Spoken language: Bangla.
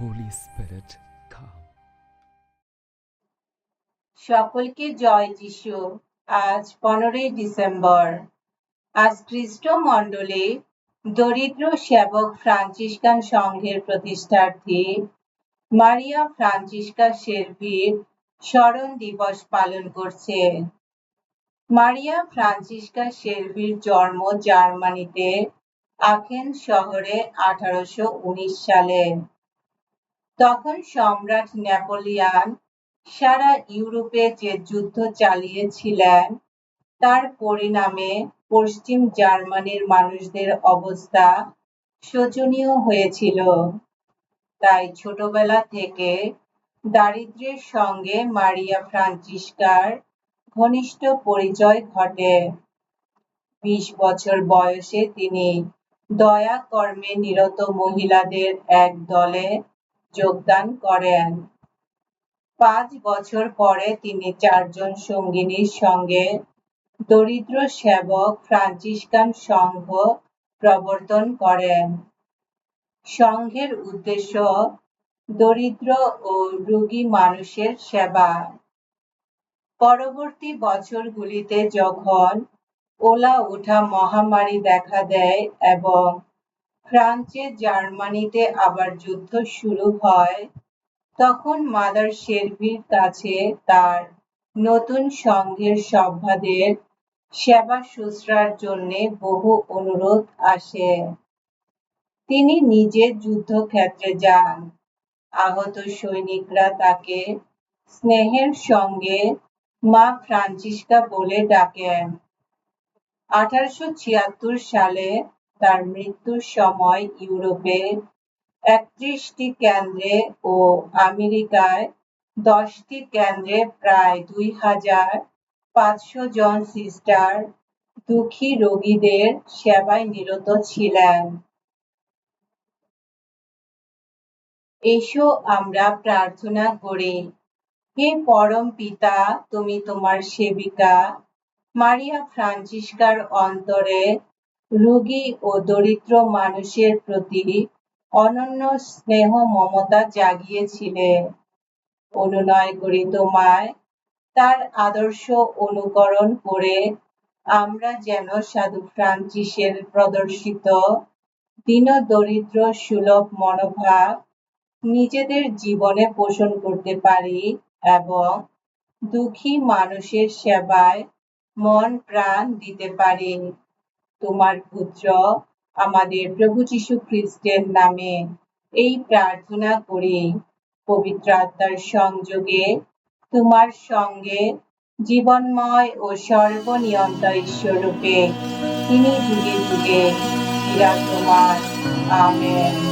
Holy Spirit, come. সকলকে জয় যিশু। আজ পনেরোই ডিসেম্বর। আজ খ্রিস্ট মণ্ডলে দরিদ্র সেবক ফ্রান্সিসকান সংঘের প্রতিষ্ঠার্থী মারিয়া ফ্রান্সিসকা শেরভির স্মরণ দিবস পালন করছে। মারিয়া ফ্রান্সিসকা শেরভির জন্ম জার্মানিতে আখেন শহরে আঠারোশো উনিশ সালে। তখন সম্রাট নেপোলিয়ান সারা ইউরোপে যে যুদ্ধ চালিয়েছিলেন, তার পরিণামে পশ্চিম জার্মানির মানুষদের অবস্থা শোচনীয় হয়েছিল। তাই ছোটবেলা থেকে দারিদ্র্যের সঙ্গে মারিয়া ফ্রান্সিসকার ঘনিষ্ঠ পরিচয় ঘটে। বিশ বছর বয়সে তিনি দয়া কর্মে নিরত মহিলাদের এক দলে যোগদান করেন। পাঁচ বছর পরে তিনি চারজন সঙ্গিনীর সঙ্গে দরিদ্র সেবক ফ্রান্সিসকান সংঘ প্রবর্তন করেন। সংঘের উদ্দেশ্য দরিদ্র ও রোগী মানুষের সেবা। পরবর্তী বছরগুলিতে যখন ওলা ওঠা মহামারী দেখা দেয় এবং ফ্রান্সে জার্মানিতে আবার যুদ্ধ শুরু হয়, তখন মাদার শেরভির কাছে তার নতুন সংঘের সভ্যদের সেবা শুশ্রার জন্য বহু অনুরোধ আসে। তিনি নিজে যুদ্ধক্ষেত্রে যান। আহত সৈনিকরা তাকে স্নেহের সঙ্গে মা ফ্রান্সিসকা বলে ডাকেন। আঠারোশো ছিয়াত্তর সালে তার মৃত্যুর সময় ইউরোপে একত্রিশটি কেন্দ্রে ও আমেরিকায় দশটি কেন্দ্রে প্রায় দুই হাজার পাঁচশো জন সিস্টার দুঃখী রোগীদের সেবায় নিরত ছিলেন। এসো আমরা প্রার্থনা করি, হে পরম পিতা, তুমি তোমার সেবিকা, মারিয়া ফ্রান্সিসকার অন্তরে রোগী ও দরিদ্র মানুষের প্রতি অনন্য স্নেহ মমতা জাগিয়েছিলে। অনুনয় করি তোমায়, তার আদর্শ অনুকরণ করে আমরা যেন সাধু ফ্রান্সিসের প্রদর্শিত দীন দরিদ্র সুলভ মনোভাব নিজেদের জীবনে পোষণ করতে পারি এবং দুঃখী মানুষের সেবায় মন প্রাণ দিতে পারি। তোমার পুত্র আমাদের প্রভু যীশু খ্রিস্টের নামে এই প্রার্থনা করি। পবিত্র আত্মার সংযোগে তোমার সঙ্গে জীবনময় ও সর্বনিয়ন্ত ঈশ্বরূপে তিনি যুগে যুগে বিরাজমান। আমেন।